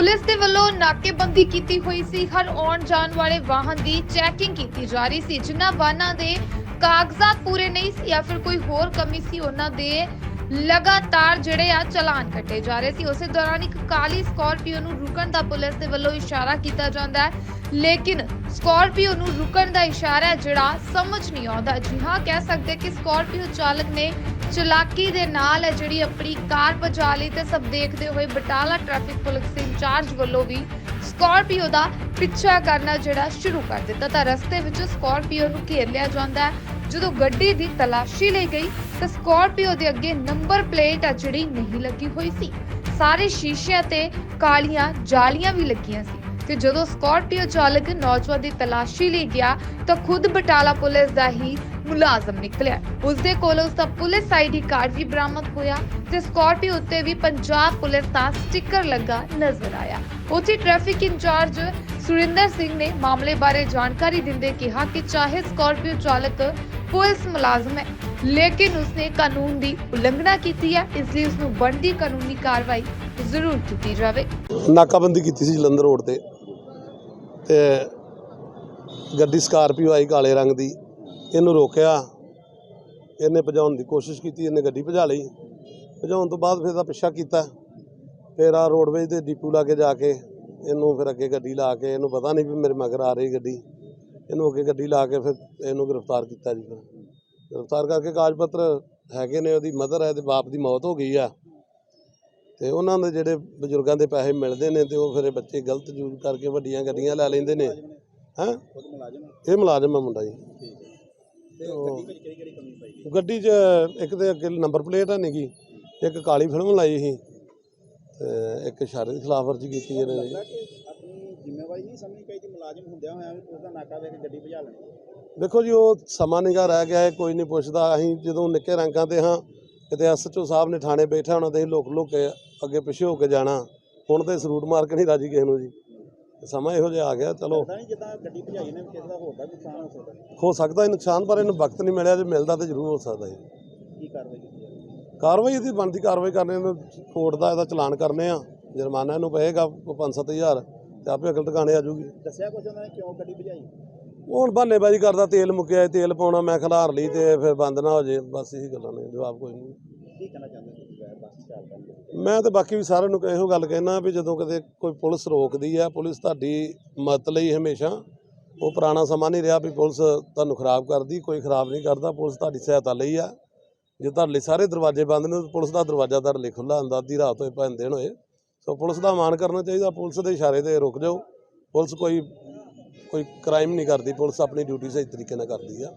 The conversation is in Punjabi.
ਪੁਲਿਸ ਦੇ ਵੱਲੋਂ ਨਾਕੇਬੰਦੀ ਕੀਤੀ ਹੋਈ ਸੀ। ਹਰ ਆਉਣ ਜਾਣ ਵਾਲੇ ਵਾਹਨ ਦੀ ਚੈਕਿੰਗ ਕੀਤੀ ਜਾ ਰਹੀ ਸੀ, ਜਿਨ੍ਹਾਂ ਵਾਹਨਾਂ ਦੇ ਕਾਗਜ਼ਾਤ ਪੂਰੇ ਨਹੀਂ ਸੀ ਜਾਂ ਫਿਰ ਕੋਈ ਹੋਰ ਕਮੀ ਸੀ, ਉਹਨਾਂ ਦੇ ਲਗਾਤਾਰ ਜਿਹੜੇ ਆ ਚਲਾਨ ਕੱਟੇ ਜਾ ਰਹੇ ਸੀ। ਉਸੇ ਦੌਰਾਨ ਇੱਕ ਕਾਲੀ ਸਕਾਰਪੀਓ ਨੂੰ ਰੁਕਣ ਦਾ ਪੁਲਿਸ ਦੇ ਵੱਲੋਂ ਇਸ਼ਾਰਾ ਕੀਤਾ ਜਾਂਦਾ ਹੈ। ਲੇਕਿਨ ਸਕਾਰਪੀਓ ਨੂੰ ਰੁਕਣ ਦਾ ਇਸ਼ਾਰਾ ਜਿਹੜਾ ਸਮਝ ਨਹੀਂ ਆਉਂਦਾ। ਜੀ ਹਾਂ, ਕਹਿ ਸਕਦੇ ਕਿ ਸਕਾਰਪੀਓ ਚਾਲਕ ਨੇ ਚਲਾਕੀ ਦੇ ਨਾਲ ਹੈ ਜਿਹੜੀ ਆਪਣੀ ਕਾਰ ਭਜਾ ਲਈ ਤੇ ਸਭ ਦੇਖਦੇ ਹੋਏ ਬਟਾਲਾ ਟ੍ਰੈਫਿਕ ਪੁਲਿਸ ਇੰਚਾਰਜ ਵੱਲੋਂ ਵੀ ਸਕਾਰਪੀਓ ਦਾ ਪਿੱਛਾ ਕਰਨਾ ਜਿਹੜਾ ਸ਼ੁਰੂ ਕਰ ਦਿੱਤਾ ਤਾਂ ਰਸਤੇ ਵਿੱਚ ਸਕਾਰਪੀਓ ਨੂੰ ਘੇਰ ਲਿਆ ਜਾਂਦਾ ਹੈ। ਜਦੋਂ ਗੱਡੀ ਦੀ ਤਲਾਸ਼ੀ ਲਈ ਗਈ ਤਾਂ ਸਕਾਰਪੀਓ ਦੇ ਅੱਗੇ ਨੰਬਰ ਪਲੇਟ ਆ ਜਿਹੜੀ ਨਹੀਂ ਲੱਗੀ ਹੋਈ ਸੀ। ਸਾਰੇ ਸ਼ੀਸ਼ਿਆਂ ਤੇ ਕਾਲੀਆਂ ਜਾਲੀਆਂ ਵੀ ਲੱਗੀਆਂ ਸੀ ਤੇ ਜਦੋਂ ਸਕਾਰਪੀਓ ਚਾਲਕ ਨੌਜਵਾਨ ਦੀ ਤਲਾਸ਼ੀ ਲਈ ਗਿਆ ਤਾਂ ਖੁਦ ਬਟਾਲਾ ਪੁਲਿਸ ਦਾ ਹੀ ਮੁਲਾਜ਼ਮ ਨਿਕਲਿਆ। ਉਸ ਦੇ ਕੋਲ ਉਸ ਦਾ ਪੁਲਿਸ ਆਈਡੀ ਕਾਰਡ ਵੀ ਬਰਾਮਦ ਹੋਇਆ ਤੇ ਸਕਾਰਪੀਓ ਉੱਤੇ ਵੀ ਪੰਜਾਬ ਪੁਲਿਸ ਦਾ ਸਟicker ਲੱਗਾ ਨਜ਼ਰ ਆਇਆ। ਉੱਥੇ ਟ੍ਰੈਫਿਕ ਇੰਚਾਰਜ ਸੁਰਿੰਦਰ ਸਿੰਘ ਨੇ ਮਾਮਲੇ ਬਾਰੇ ਜਾਣਕਾਰੀ ਦਿੰਦੇ ਕਿਹਾ ਕਿ ਚਾਹੇ ਸਕਾਰਪੀਓ ਚਾਲਕ ਪੁਲਿਸ ਮੁਲਾਜ਼ਮ ਹੈ, ਲੇਕਿਨ ਉਸਨੇ ਕਾਨੂੰਨ ਦੀ ਉਲੰਘਣਾ ਕੀਤੀ ਹੈ, ਇਸ ਲਈ ਉਸ ਨੂੰ ਬਣਦੀ ਕਾਨੂੰਨੀ ਕਾਰਵਾਈ ਜ਼ਰੂਰ ਕੀਤੀ ਜਾਵੇ। ਨਾਕਾਬੰਦੀ ਕੀਤੀ ਸੀ ਜਲੰਧਰ ਰੋਡ ਤੇ ਤੇ ਗੱਡੀ ਸਕਾਰਪੀਓ ਆਈ ਕਾਲੇ ਰੰਗ ਦੀ। ਇਹਨੂੰ ਰੋਕਿਆ। ਇਹਨੇ ਭਜਾਉਣ ਦੀ ਕੋਸ਼ਿਸ਼ ਕੀਤੀ, ਇਹਨੇ ਗੱਡੀ ਭਜਾ ਲਈ। ਭਜਾਉਣ ਤੋਂ ਬਾਅਦ ਫਿਰ ਇਹਦਾ ਪਿੱਛਾ ਕੀਤਾ। ਫਿਰ ਆ ਰੋਡਵੇਜ ਦੇ ਡਿਪੂ ਲਾਗੇ ਜਾ ਕੇ ਇਹਨੂੰ ਫਿਰ ਅੱਗੇ ਗੱਡੀ ਲਾ ਕੇ, ਇਹਨੂੰ ਪਤਾ ਨਹੀਂ ਵੀ ਮੇਰੇ ਮਗਰ ਆ ਰਹੀ ਗੱਡੀ। ਇਹਨੂੰ ਅੱਗੇ ਗੱਡੀ ਲਾ ਕੇ ਫਿਰ ਇਹਨੂੰ ਗ੍ਰਿਫਤਾਰ ਕੀਤਾ ਜੀ ਫਿਰ। ਗ੍ਰਿਫਤਾਰ ਕਰਕੇ ਕਾਗਜ਼ ਪੱਤਰ ਹੈਗੇ ਨੇ, ਉਹਦੀ ਮਦਰ ਹੈ ਤੇ ਬਾਪ ਦੀ ਮੌਤ ਹੋ ਗਈ ਆ। ਤੇ ਉਹਨਾਂ ਦੇ ਜਿਹੜੇ ਬਜ਼ੁਰਗਾਂ ਦੇ ਪੈਸੇ ਮਿਲਦੇ ਨੇ ਤੇ ਉਹ ਫਿਰ ਬੱਚੇ ਗਲਤ ਯੂਜ਼ ਕਰਕੇ ਵੱਡੀਆਂ ਗੱਡੀਆਂ ਲੈ ਲੈਂਦੇ ਨੇ। ਹੈਂ? ਇਹ ਮੁਲਾਜ਼ਮ ਹੈ ਮੁੰਡਾ ਜੀ। ਉਹ ਗੱਡੀ 'ਚ ਇੱਕ ਤੇ ਅੱਗੇ ਨੰਬਰ ਪਲੇਟ ਹੈ ਨਹੀਂਗੀ ਇੱਕ ਕਾਲੀ ਫਿਲਮ ਲਾਈ ਸੀ ਤੇ ਇੱਕ ਇਸ਼ਾਰੇ ਦੀ ਖਿਲਾਫਵਰਜੀ ਕੀਤੀ ਇਹਨੇ ਜੀ ਆਪਣੀ ਜ਼ਿੰਮੇਵਾਰੀ ਨਹੀਂ ਸਮਝਣੀ ਚਾਹੀਦੀ ਮੁਲਾਜ਼ਮ ਹੁੰਦਿਆਂ ਹੋਇਆਂ ਵੀ ਪੁਲਿਸ ਦਾ ਨਾਕਾ ਵੇਖ ਕੇ ਗੱਡੀ ਭਜਾ ਲੈਣੀ ਦੇਖੋ ਜੀ ਉਹ ਸਮਾਂ ਨਿਗਾ ਰਹਿ ਗਿਆ ਹੈ ਕੋਈ ਨਹੀਂ ਪੁੱਛਦਾ। ਅਸੀਂ ਜਦੋਂ ਨਿੱਕੇ ਰੰਗਾਂ ਤੇ ਹਾਂ ਕਿਤੇ ਐਸਐਚਓ ਸਾਹਿਬ ਨੇ ਥਾਣੇ ਬੈਠਾ ਹੋਣਾ ਤੇ ਲੁਕ ਲੁਕ ਅੱਗੇ ਪਿੱਛੇ ਹੋ ਕੇ ਜਾਣਾ। ਹੁਣ ਤੇ ਸਰੂਟ ਮਾਰ ਕੇ ਨਹੀਂ ਰਾਜੀ ਕਿਸੇ ਨੂੰ ਜੀ। ਸਮਾਂ ਇਹੋ ਜਿਹਾ ਆ ਗਿਆ ਚਲੋ। ਪਤਾ ਨਹੀਂ ਜਿੱਦਾਂ ਗੱਡੀ ਭਜਾਈ ਨੇ ਕਿਸੇ ਦਾ ਹੋਰ ਦਾ ਵੀ ਨੁਕਸਾਨ ਹੋ ਸਕਦਾ। ਹੋ ਸਕਦਾ ਹੈ ਨੁਕਸਾਨ ਪਰ ਇਹਨੂੰ ਵਕਤ ਨਹੀਂ ਮਿਲਿਆ ਜੇ ਮਿਲਦਾ ਤਾਂ ਜ਼ਰੂਰ ਹੋ ਸਕਦਾ ਹੈ ਕੀ ਕਾਰਵਾਈ ਕੀਤੀ ਜਾਵੇ? ਕਾਰਵਾਈ ਇਹਦੀ ਬਣਦੀ ਕਾਰਵਾਈ ਕਰਨੇ ਨੂੰ ਕੋਰਟ ਦਾ ਇਹਦਾ ਚਲਾਨ ਕਰਨੇ ਆ। ਜੁਰਮਾਨਾ ਇਹਨੂੰ ਪਏਗਾ 5-7000 ਤੇ ਆਪੇ ਅਕਲ ਟਿਕਾਣੇ ਆ ਜੂਗੀ ਦੱਸਿਆ ਕੁਝ ਉਹਨਾਂ ਨੇ ਕਿਉਂ ਗੱਡੀ ਭਜਾਈ? ਉਹ ਹੁਣ ਬਹਾਨੇਬਾਜ਼ੀ ਕਰਦਾ ਤੇਲ ਮੁੱਕਿਆ ਤੇਲ ਪਾਉਣਾ ਮੈਂ ਖਿਲਾਰ ਲਈ ਤੇ ਫਿਰ ਬੰਦ ਨਾ ਹੋ ਜੇ ਬਸ ਇਹੀ ਗੱਲਾਂ ਨੇ ਜਵਾਬ ਕੋਈ ਨਹੀਂ। ਕੀ ਕਹਿਣਾ ਚਾਹੁੰਦੇ ਤੁਸੀਂ ਵੈਰ ਬੱਸ ਚਾਲਕਾਂ ਨੂੰ ਮੈਂ ਤਾਂ ਬਾਕੀ ਵੀ ਸਾਰਿਆਂ ਨੂੰ ਇਹੋ ਗੱਲ ਕਹਿਣਾ ਵੀ ਜਦੋਂ ਕਦੇ ਕੋਈ ਪੁਲਿਸ ਰੋਕਦੀ ਆ, ਪੁਲਿਸ ਤੁਹਾਡੀ ਮਦਦ ਲਈ ਹਮੇਸ਼ਾ, ਉਹ ਪੁਰਾਣਾ ਸਮਾਂ ਨਹੀਂ ਰਿਹਾ ਵੀ ਪੁਲਿਸ ਤੁਹਾਨੂੰ ਖਰਾਬ ਕਰਦੀ, ਕੋਈ ਖਰਾਬ ਨਹੀਂ ਕਰਦਾ, ਪੁਲਿਸ ਤੁਹਾਡੀ ਸਹਾਇਤਾ ਲਈ ਆ। ਜੇ ਤੁਹਾਡੇ ਲਈ ਸਾਰੇ ਦਰਵਾਜ਼ੇ ਬੰਦ ਨੇ, ਤਾਂ ਪੁਲਿਸ ਦਾ ਦਰਵਾਜ਼ਾ ਤੁਹਾਡੇ ਲਈ ਖੁੱਲਾ ਹੁੰਦਾ, ਅੱਧੀ ਰਾਤ ਹੋਏ ਭਾਵੇਂ ਦਿਨ ਹੋਏ। ਸੋ ਪੁਲਿਸ ਦਾ ਮਾਣ ਕਰਨਾ ਚਾਹੀਦਾ, ਪੁਲਿਸ ਦੇ ਇਸ਼ਾਰੇ ਤੇ ਰੁਕ ਜਾਓ। ਪੁਲਿਸ ਕੋਈ ਕੋਈ ਕ੍ਰਾਈਮ ਨਹੀਂ ਕਰਦੀ, ਪੁਲਿਸ ਆਪਣੀ ਡਿਊਟੀ ਸਹੀ ਤਰੀਕੇ ਨਾਲ ਕਰਦੀ ਆ।